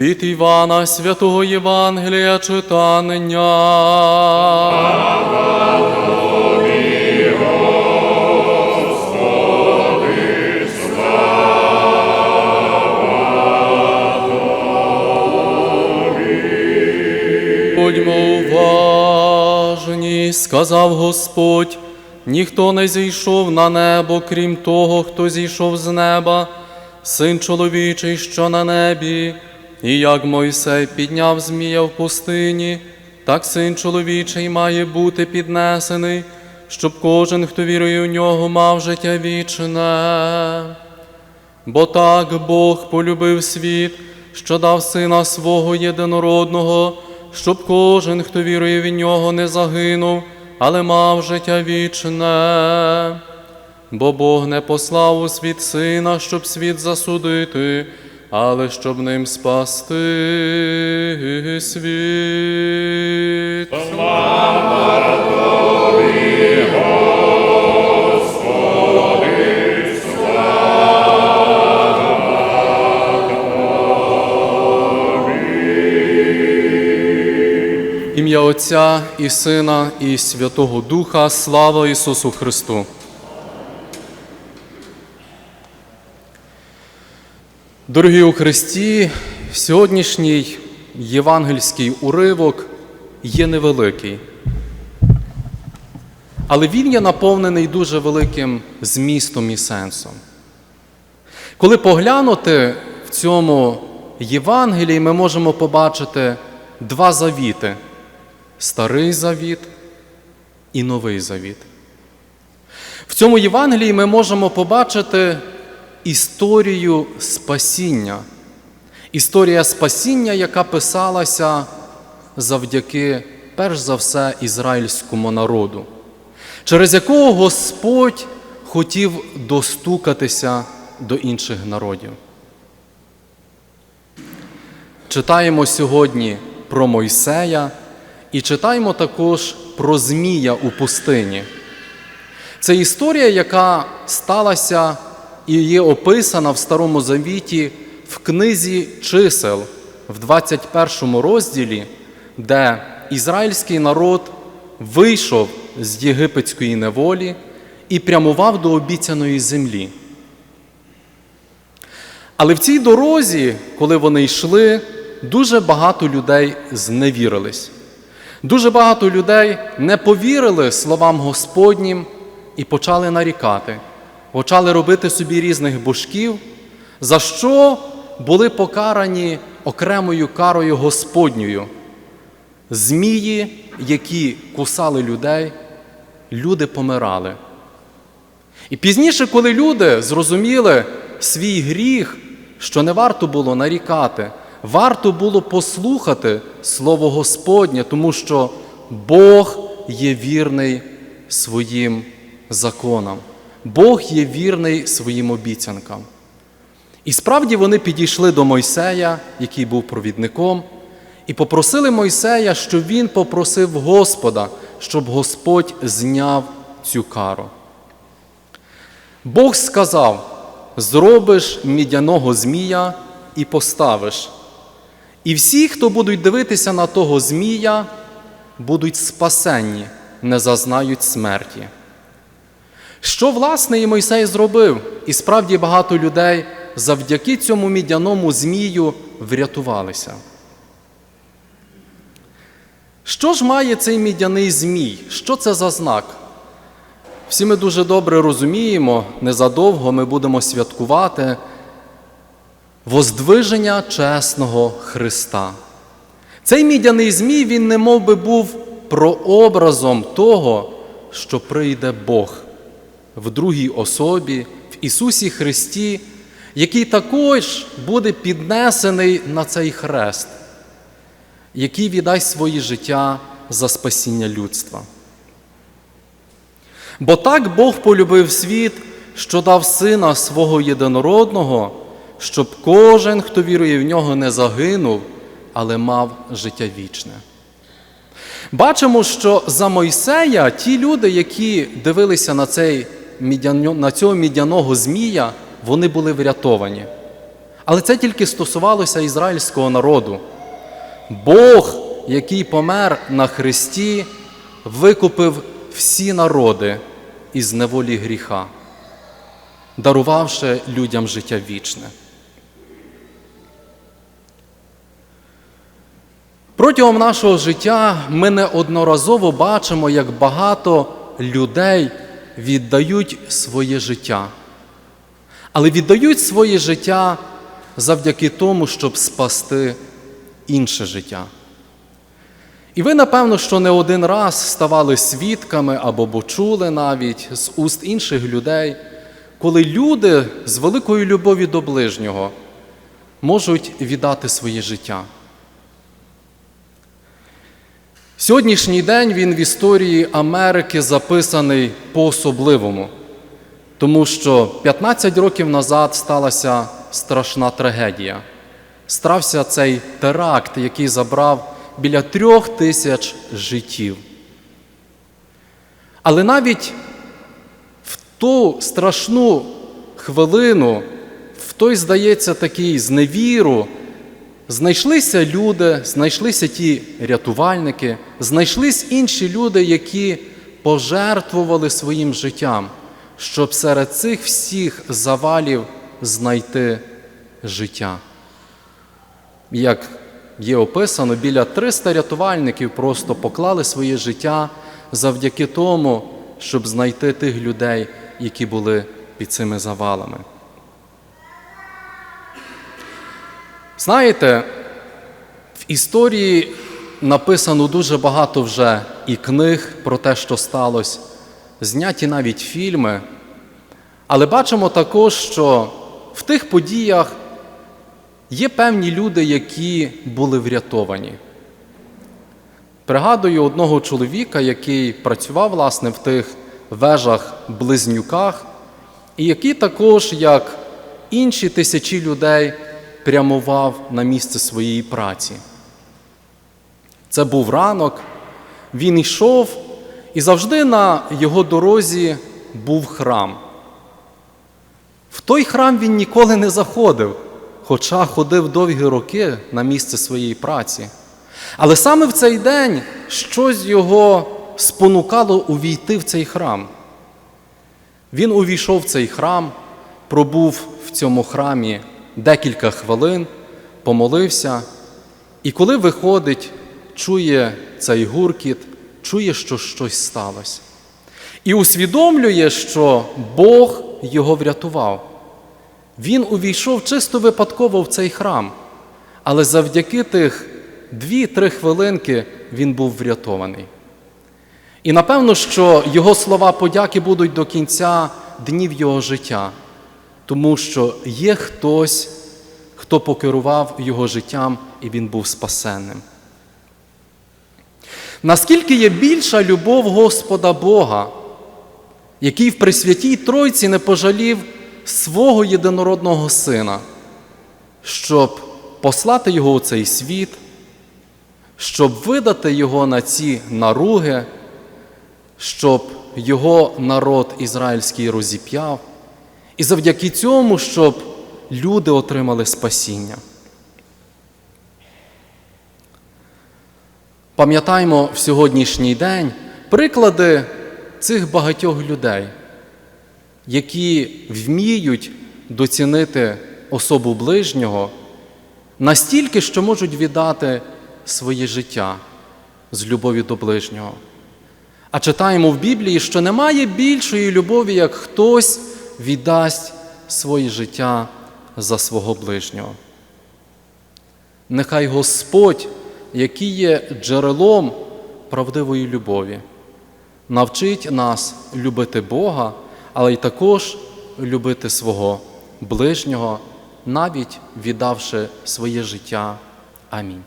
Від Івана Святого Євангелія читання. Будьмо уважні, сказав Господь, ніхто не зійшов на небо, крім того, хто зійшов з неба, син чоловічий, що на небі, і як Мойсей підняв змія в пустині, так син чоловічий має бути піднесений, щоб кожен, хто вірує в нього, мав життя вічне. Бо так Бог полюбив світ, що дав сина свого єдинородного, щоб кожен, хто вірує в нього, не загинув, але мав життя вічне. Бо Бог не послав у світ сина, щоб світ засудити, але щоб ним спасти світ. Ім'я Отця і Сина, і Святого Духа, слава Ісусу Христу. Дорогі у Христі, сьогоднішній євангельський уривок є невеликий, але він є наповнений дуже великим змістом і сенсом. Коли поглянути в цьому Євангелії, ми можемо побачити два завіти старий завіт і новий завіт. В цьому Євангелії ми можемо побачити історію спасіння. Історія спасіння, яка писалася завдяки, перш за все, ізраїльському народу, через якого Господь хотів достукатися до інших народів. Читаємо сьогодні про Мойсея і читаємо також про Змія у пустині. Це історія, яка сталася і є описана в Старому Завіті в книзі чисел в 21 розділі, де ізраїльський народ вийшов з єгипетської неволі і прямував до обіцяної землі. Але в цій дорозі, коли вони йшли, дуже багато людей зневірились. Дуже багато людей не повірили словам Господнім і почали нарікати, почали робити собі різних божків, за що були покарані окремою карою Господньою. Змії, які кусали людей, люди помирали. І пізніше, коли люди зрозуміли свій гріх, що не варто було нарікати, варто було послухати Слово Господнє, тому що Бог є вірний своїм законам, Бог є вірний своїм обіцянкам. І справді вони підійшли до Мойсея, який був провідником, і попросили Мойсея, щоб він попросив Господа, щоб Господь зняв цю кару. Бог сказав: зробиш мідяного змія і поставиш. І всі, хто будуть дивитися на того змія, будуть спасенні, не зазнають смерті. Що, власне, і Мойсей зробив? І справді багато людей завдяки цьому мідяному змію врятувалися. Що ж має цей мідяний змій? Що це за знак? Всі ми дуже добре розуміємо, незадовго ми будемо святкувати воздвиження чесного Христа. Цей мідяний змій, він не мов би був прообразом того, що прийде Бог в другій особі, в Ісусі Христі, який також буде піднесений на цей хрест, який віддасть своє життя за спасіння людства. Бо так Бог полюбив світ, що дав сина свого єдинородного, щоб кожен, хто вірує в нього, не загинув, але мав життя вічне. Бачимо, що за Мойсея ті люди, які дивилися на, цей, мідяно- на цього мідяного змія, вони були врятовані. Але це тільки стосувалося ізраїльського народу. Бог, який помер на Христі, викупив всі народи із неволі гріха, дарувавши людям життя вічне. Протягом нашого життя ми неодноразово бачимо, як багато людей віддають своє життя. Але віддають своє життя завдяки тому, щоб спасти інше життя. І ви, напевно, що не один раз ставали свідками або почули навіть з уст інших людей, коли люди з великою любов'ю до ближнього можуть віддати своє життя. Сьогоднішній день він в історії Америки записаний по-особливому, тому що 15 років назад сталася страшна трагедія. Стався цей теракт, який забрав біля трьох тисяч життів. Але навіть в ту страшну хвилину, в той, здається, такий зневіру, знайшлися люди, знайшлися ті рятувальники, знайшлись інші люди, які пожертвували своїм життям, щоб серед цих всіх завалів знайти життя. Як є описано, біля 300 рятувальників просто поклали своє життя завдяки тому, щоб знайти тих людей, які були під цими завалами. Знаєте, в історії написано дуже багато вже і книг про те, що сталося, зняті навіть фільми. Але бачимо також, що в тих подіях є певні люди, які були врятовані. Пригадую одного чоловіка, який працював власне в тих вежах-близнюках, і який також, як інші тисячі людей, прямував на місце своєї праці. Це був ранок, він йшов, і завжди на його дорозі був храм. В той храм він ніколи не заходив, хоча ходив довгі роки на місце своєї праці. Але саме в цей день щось його спонукало увійти в цей храм. Він увійшов в цей храм, пробув в цьому храмі декілька хвилин, помолився, і коли виходить, чує цей гуркіт, чує, що щось сталося. І усвідомлює, що Бог його врятував. Він увійшов чисто випадково в цей храм, але завдяки тих дві-три хвилинки він був врятований. І напевно, що його слова подяки будуть до кінця днів його життя, тому що є хтось, хто покерував його життям, і він був спасенним. Наскільки є більша любов Господа Бога, який в Пресвятій Тройці не пожалів свого єдинородного Сина, щоб послати Його у цей світ, щоб видати Його на ці наруги, щоб Його народ ізраїльський розіп'яв, і завдяки цьому, щоб люди отримали спасіння. Пам'ятаємо в сьогоднішній день приклади цих багатьох людей, які вміють доцінити особу ближнього настільки, що можуть віддати своє життя з любові до ближнього. А читаємо в Біблії, що немає більшої любові, як хтось віддасть своє життя за свого ближнього. Нехай Господь, який є джерелом правдивої любові, навчить нас любити Бога, але й також любити свого ближнього, навіть віддавши своє життя. Амінь.